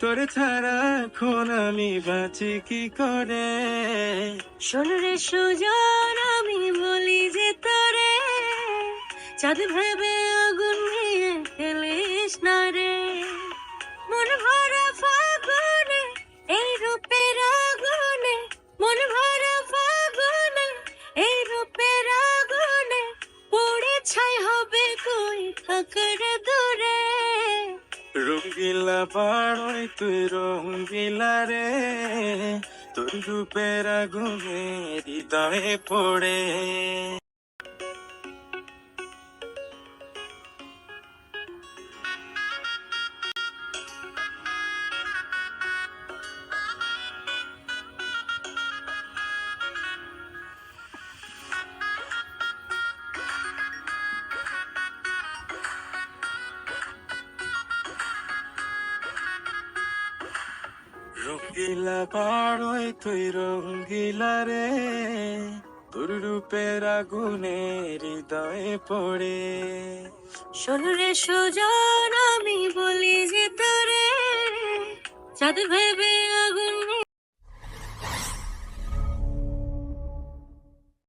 তোর ছাড়া এখন আমি বাঁচি কি করে? শোনরে সুজন, আমি বলি যে তোরে, চাঁদ ভেবে আগুন নিয়ে খেলিস না রে। মন ভরা ফাগুনে, এই রূপের আগুনে, মন ভরা ফাগুনে, এই রূপের আগুনে, পড়ে ছাই হবে কই থাকার দূরে? রঙ্গিলা পাড়ই তুই রঙ্গিলা রে তোর রূপের আগুনে হৃদয়ে পড়ে। রঙ্গিলা পাড়ই তুই রঙ্গিলা রে তোর রূপের আগুনে হৃদয়ে পড়ে। শোনরে সুজন, আমি বলি যে তোরে, চাঁদ ভেবে